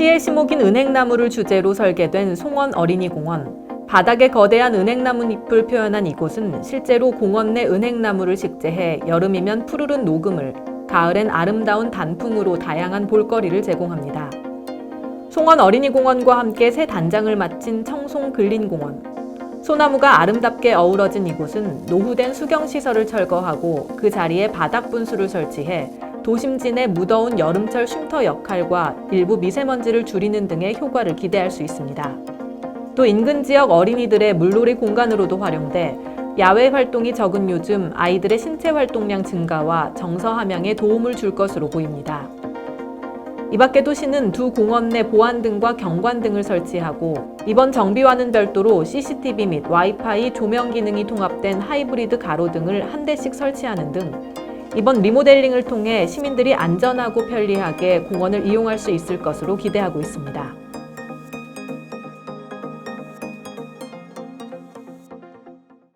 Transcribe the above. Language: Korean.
시의 시목인 은행나무를 주제로 설계된 송원 어린이공원. 바닥에 거대한 은행나무 잎을 표현한 이곳은 실제로 공원 내 은행나무를 식재해 여름이면 푸르른 녹음을, 가을엔 아름다운 단풍으로 다양한 볼거리를 제공합니다. 송원 어린이공원과 함께 새 단장을 마친 청송 근린공원. 소나무가 아름답게 어우러진 이곳은 노후된 수경시설을 철거하고 그 자리에 바닥 분수를 설치해 도심진의 무더운 여름철 쉼터 역할과 일부 미세먼지를 줄이는 등의 효과를 기대할 수 있습니다. 또 인근 지역 어린이들의 물놀이 공간으로도 활용돼 야외 활동이 적은 요즘 아이들의 신체 활동량 증가와 정서 함양에 도움을 줄 것으로 보입니다. 이 밖에 도시는 두 공원 내 보안 등과 경관 등을 설치하고 이번 정비와는 별도로 CCTV 및 와이파이 조명 기능이 통합된 하이브리드 가로 등을 한 대씩 설치하는 등 이번 리모델링을 통해 시민들이 안전하고 편리하게 공원을 이용할 수 있을 것으로 기대하고 있습니다.